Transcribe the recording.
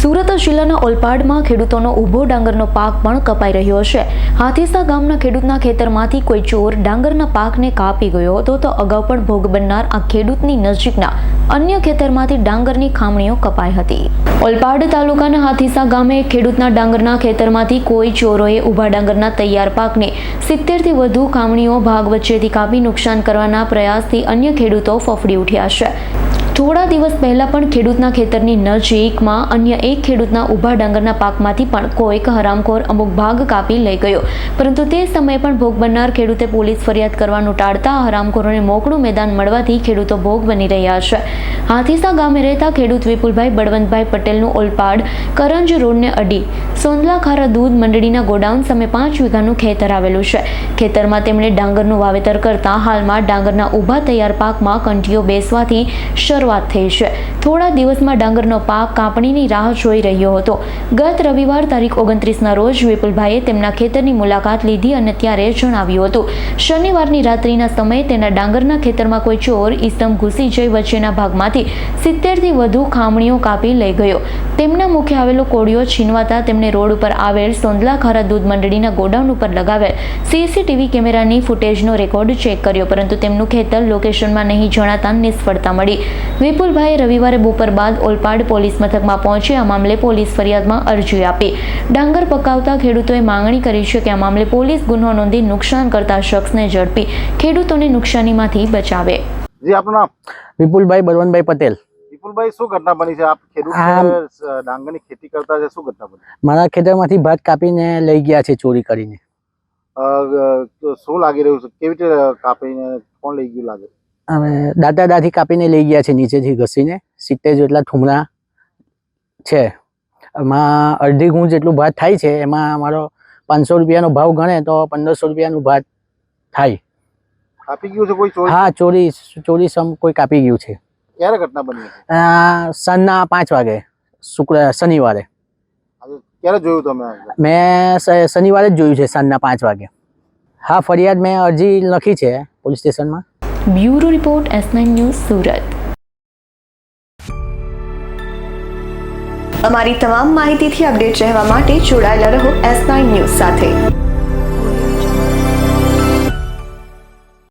સુરત જિલ્લાના ઓલપાડમાં ખેડૂતોનો ઊભો ડાંગરનો પાક પણ કપાઈ રહ્યો છે. હાથીસા ગામના ખેડૂતના ખેતરમાંથી કોઈ ચોર ડાંગરના પાકને કાપી ગયો હતો તો અગાઉ પણ ભોગ બનનાર આ ખેડૂતની નજીકના અન્ય ખેતરમાંથી ડાંગરની ખામણીઓ કપાઈ હતી. ઓલપાડ તાલુકાના હાથીસા ગામે ખેડૂતના ડાંગરના ખેતરમાંથી કોઈ ચોરોએ ઊભા ડાંગરના તૈયાર પાકને સિત્તેરથી વધુ ખામણીઓ ભાગ વચ્ચેથી કાપી નુકસાન કરવાના પ્રયાસથી અન્ય ખેડૂતો ફફડી ઉઠ્યા છે. થોડા દિવસ પહેલાં પણ ખેડૂતના ખેતરની નજીકમાં અન્ય એક ખેડૂતના ઊભા ડાંગરના પાકમાંથી પણ કોઈક હરામખોર અમુક ભાગ કાપી લઈ ગયો. પરંતુ તે સમયે પણ ભોગ બનનાર ખેડૂતે પોલીસ ફરિયાદ કરવાનું ટાળતા હરામખોરોને મોકળું મેદાન મળવાથી ખેડૂતો ભોગ બની રહ્યા છે. હાથીસા ગામે રહેતા ખેડૂત વિપુલભાઈ બળવંતભાઈ પટેલનું ઓલપાડ કરંજ રોડને અડી સોંદલા ખારા દૂધ મંડળીના ગોડાઉન સામે પાંચ વીઘાનું ખેતર આવેલું છે. ખેતરમાં તેમણે ડાંગરનું વાવેતર કરતા હાલમાં ડાંગરના ઊભા તૈયાર પાકમાં કંઠીઓ બેસવાથી શરૂઆત થઈ છે. થોડા દિવસમાં ડાંગરનો પાક કાપણીની રાહ જોઈ રહ્યો હતો. ગત રવિવાર તારીખ ઓગણત્રીસના રોજ વિપુલભાઈએ તેમના ખેતરની મુલાકાત લીધી અને ત્યારે જણાવ્યું હતું, શનિવારની રાત્રિના સમયે તેના ડાંગરના ખેતરમાં કોઈ ચોર, ઈસમ, ઘૂસી જઈ વચ્ચેના ભાગમાંથી સિત્તેરથી વધુ ખામણીઓ કાપી લઈ ગયો. તેમના મુખે આવેલો કોળિયો છીનવાતા તેમણે રોડ ઉપર આવેલ સોંદલા ખારા દૂધ મંડળીના ગોડાઉન ઉપર લગાવેલ સીસીટીવી કેમેરાની ફૂટેજનો રેકોર્ડ ચેક કર્યો પરંતુ તેમનું ખેતર લોકેશનમાં નહીં જણાતા નિષ્ફળતા મળી. વિપુલભાઈ રવિવારે બપોર બાદ ઓલપાડ પોલીસ મથકમાં પહોંચી આ મામલે પોલીસ ફરિયાદમાં અરજી આપી. ડાંગર પકાવતા ખેડૂતોએ માંગણી કરી છે કે આ મામલે પોલીસ ગુનો નોંધી નુકસાન કરતા શખ્સને ઝડપી ખેડૂતોને નુકસાનીમાંથી બચાવે. જી આપનું નામ? વિપુલભાઈ બળવંતભાઈ પટેલ. વિપુલભાઈ શું ઘટના બની છે? આપ ખેડૂત. ડાંગરની ખેતી કરતા છે શું ઘટના બની? મારા ખેતરમાંથી ભાત કાપીને લઈ ગયા છે ચોરી કરીને. શું લાગી રહ્યું છે? કેવી રીતે કાપીને કોણ લઈ ગયું લાગે? અમે દાદા દાદી કાપીને લઈ ગયા છે નીચેથી ઘસીને. સિત્તેર જેટલા ઠુમરા છે. એમાં અડધી ગુણ જેટલું ભાત થાય છે. એમાં અમારો પાંચસો રૂપિયાનો ભાવ ગણે તો પંદરસો રૂપિયાનું ભાત થાય. કાપી ગયું છે કોઈ હા ચોરી ચોરી સમ કોઈ કાપી ગયું છે. ક્યારે ઘટના બની સાંજના પાંચ વાગે શુક્ર શનિવારે. ક્યારે જોયું તમે મેં શનિવારે જ જોયું છે સાંજના પાંચ વાગે. હા ફરિયાદ મેં અરજી લખી છે પોલીસ સ્ટેશનમાં. Bureau report S nine news Surat. અમારી તમામ માહિતીથી અપડેટ રહેવા માટે જોડાયેલા રહો એસ નાઇન ન્યૂઝ સાથે.